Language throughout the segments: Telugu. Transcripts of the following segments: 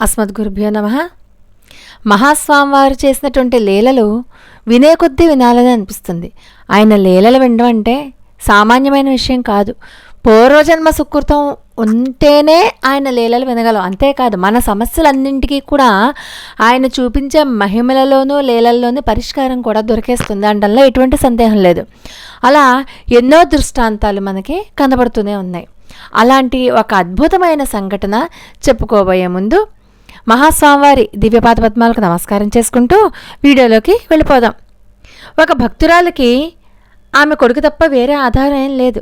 అస్మద్గురుభ్యో నమ. మహాస్వామివారు చేసినటువంటి లీలలు వినే కొద్దీ వినాలని అనిపిస్తుంది. ఆయన లీలలు వినడం అంటే సామాన్యమైన విషయం కాదు. పూర్వజన్మ సుకృతం ఉంటేనే ఆయన లీలలు వినగలం. అంతేకాదు మన సమస్యలన్నింటికీ కూడా ఆయన చూపించే మహిమలలోనూ లీలల్లోనూ పరిష్కారం కూడా దొరికేస్తుంది అంటంలో ఎటువంటి సందేహం లేదు. అలా ఎన్నో దృష్టాంతాలు మనకి కనబడుతూనే ఉన్నాయి. అలాంటి ఒక అద్భుతమైన సంఘటన చెప్పుకోబోయే ముందు మహాస్వామివారి దివ్యపాద పద్మాలకు నమస్కారం చేసుకుంటూ వీడియోలోకి వెళ్ళిపోదాం. ఒక భక్తురాలకి ఆమె కొడుకు తప్ప వేరే ఆధారం ఏం లేదు.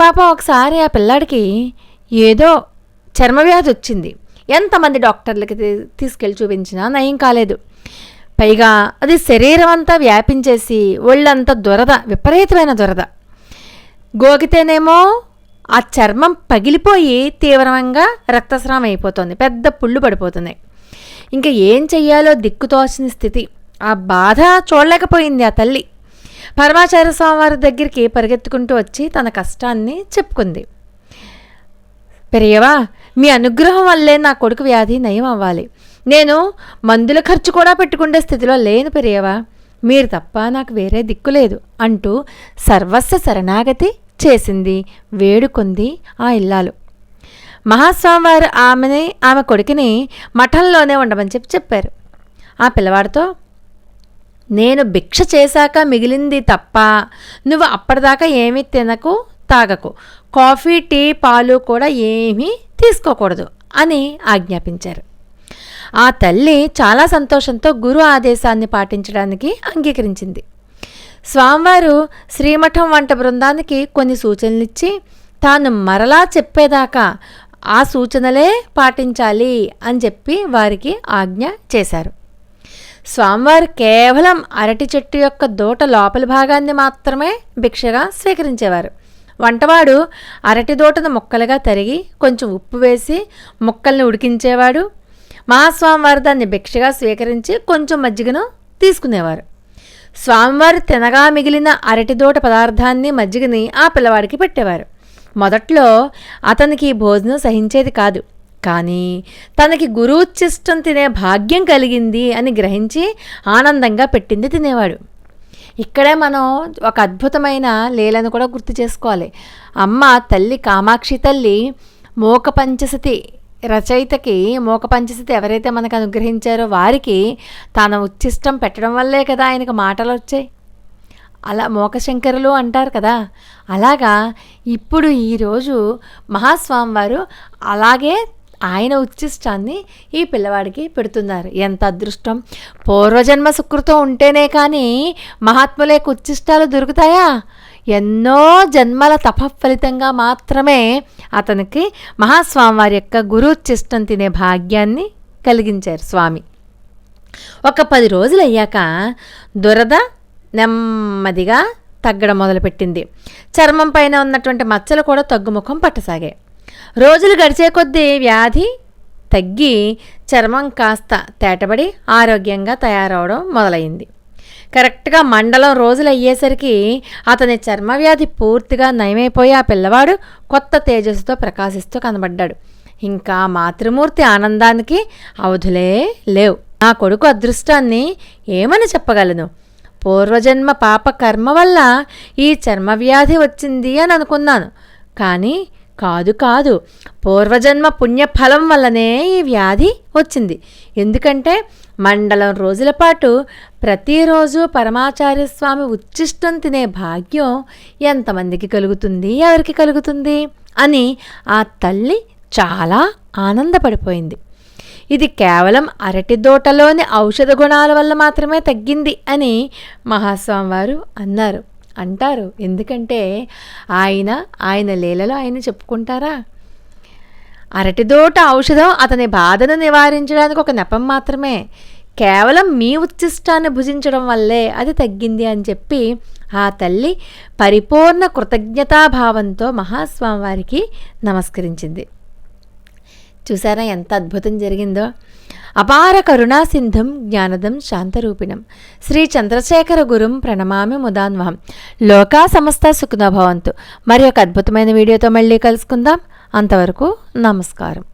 పాపం ఒకసారి ఆ పిల్లాడికి ఏదో చర్మవ్యాధి వచ్చింది. ఎంతమంది డాక్టర్లకి తీసుకెళ్ళి చూపించినా నయం కాలేదు. పైగా అది శరీరం అంతా వ్యాపించేసి ఒళ్ళంతా దురద విపరీతమైన దురద. గోకితేనేమో ఆ చర్మం పగిలిపోయి తీవ్రంగా రక్తస్రావం అయిపోతుంది. పెద్ద పుళ్ళు పడిపోతుంది ఇంకా ఏం చెయ్యాలో దిక్కుతోచని స్థితి. ఆ బాధ చూడలేకపోయింది ఆ తల్లి. పరమాచార్య స్వామివారి దగ్గరికి పరిగెత్తుకుంటూ వచ్చి తన కష్టాన్ని చెప్పుకుంది. పెరియవా మీ అనుగ్రహం వల్లే నా కొడుకు వ్యాధి నయం అవ్వాలి. నేను మందుల ఖర్చు కూడా పెట్టుకునే స్థితిలో లేను పెరియవా. మీరు తప్ప నాకు వేరే దిక్కు లేదు అంటూ సర్వస్వ శరణాగతి చేసింది వేడుకుంది ఆ ఇల్లాలు. మహాస్వామివారు ఆమెని ఆమె కొడుకుని మఠంలోనే ఉండమని చెప్పి చెప్పారు. ఆ పిల్లవాడితో నేను భిక్ష చేశాక మిగిలింది తప్ప నువ్వు అప్పటిదాకా ఏమీ తినకు తాగకు. కాఫీ టీ పాలు కూడా ఏమీ తీసుకోకూడదు అని ఆజ్ఞాపించారు. ఆ తల్లి చాలా సంతోషంతో గురు ఆదేశాన్ని పాటించడానికి అంగీకరించింది. స్వామివారు శ్రీమఠం వంట బృందానికి కొన్ని సూచనలు ఇచ్చి తాను మరలా చెప్పేదాకా ఆ సూచనలే పాటించాలి అని చెప్పి వారికి ఆజ్ఞ చేశారు. స్వామివారు కేవలం అరటి చెట్టు యొక్క దూట లోపలి భాగాన్ని మాత్రమే భిక్షగా స్వీకరించేవారు. వంటవాడు అరటి దూటను ముక్కలుగా తరిగి కొంచెం ఉప్పు వేసి ముక్కల్ని ఉడికించేవాడు. మహాస్వామివారు దాన్ని భిక్షగా స్వీకరించి కొంచెం మజ్జిగను తీసుకునేవారు. స్వామివారు తినగా మిగిలిన అరటిదోట పదార్థాన్ని మజ్జిగని ఆ పిల్లవాడికి పెట్టేవారు. మొదట్లో అతనికి భోజనం సహించేది కాదు. కానీ తనకి గురువుచ్చిష్టం తినే భాగ్యం కలిగింది అని గ్రహించి ఆనందంగా పెట్టింది తినేవాడు. ఇక్కడే మనం ఒక అద్భుతమైన లీలను కూడా గుర్తు చేసుకోవాలి. అమ్మ తల్లి కామాక్షి తల్లి మోక పంచసతి రచయితకి మోక ఎవరైతే మనకు అనుగ్రహించారో వారికి తన ఉచ్చిష్టం పెట్టడం వల్లే కదా ఆయనకు మాటలు వచ్చాయి. అలా మోకశంకరులు అంటారు కదా. అలాగా ఇప్పుడు ఈరోజు మహాస్వామి వారు అలాగే ఆయన ఉచ్చిష్టాన్ని ఈ పిల్లవాడికి పెడుతున్నారు. ఎంత అదృష్టం. పూర్వజన్మ సుకృతం ఉంటేనే కానీ మహాత్ములేక ఉచ్చిష్టాలు దొరుకుతాయా? ఎన్నో జన్మల తప ఫలితంగా మాత్రమే అతనికి మహాస్వామి వారి యొక్క గురుచిష్టం తినే భాగ్యాన్ని కలిగించారు స్వామి. ఒక పది రోజులు అయ్యాక దురద నెమ్మదిగా తగ్గడం మొదలుపెట్టింది. చర్మం పైన ఉన్నటువంటి మచ్చలు కూడా తగ్గుముఖం పట్టసాగాయి. రోజులు గడిచే కొద్దీ వ్యాధి తగ్గి చర్మం కాస్త తేటబడి ఆరోగ్యంగా తయారవడం మొదలైంది. కరెక్ట్గా మండలం రోజులు అయ్యేసరికి అతని చర్మవ్యాధి పూర్తిగా నయమైపోయి ఆ పిల్లవాడు కొత్త తేజస్సుతో ప్రకాశిస్తూ కనబడ్డాడు. ఇంకా మాతృమూర్తి ఆనందానికి అవధులే లేవు. నా కొడుకు అదృష్టాన్ని ఏమని చెప్పగలను? పూర్వజన్మ పాప కర్మ వల్ల ఈ చర్మవ్యాధి వచ్చింది అని అనుకున్నాను. కానీ కాదు కాదు. పూర్వజన్మ పుణ్యఫలం వల్లనే ఈ వ్యాధి వచ్చింది. ఎందుకంటే మండలం రోజుల పాటు ప్రతిరోజు పరమాచార్య స్వామి ఉచ్చిష్టం తినే భాగ్యం ఎంతమందికి కలుగుతుంది ఎవరికి కలుగుతుంది అని ఆ తల్లి చాలా ఆనందపడిపోయింది. ఇది కేవలం అరటి దోటలోని ఔషధ గుణాల వల్ల మాత్రమే తగ్గింది అని మహాస్వామి వారు అన్నారు. అంటారు. ఎందుకంటే ఆయన ఆయన లీలలో ఆయన చెప్పుకుంటారా? అరటిదోట ఔషధం అతని బాధను నివారించడానికి ఒక నెపం మాత్రమే. కేవలం మీ ఉచ్చిష్టాన్ని భుజించడం వల్లే అది తగ్గింది అని చెప్పి ఆ తల్లి పరిపూర్ణ కృతజ్ఞతాభావంతో మహాస్వామి వారికి నమస్కరించింది. చూసారా ఎంత అద్భుతం జరిగిందో? అపార కరుణాసింధం జ్ఞానదం శాంతరూపిణం. శ్రీ చంద్రశేఖర గురుం ప్రణమామి ముదాన్వహం. లోకా సమస్త సుఖనభవంతు మరి ఒక అద్భుతమైన వీడియోతో మళ్ళీ కలుసుకుందాం. అంతవరకు నమస్కారం.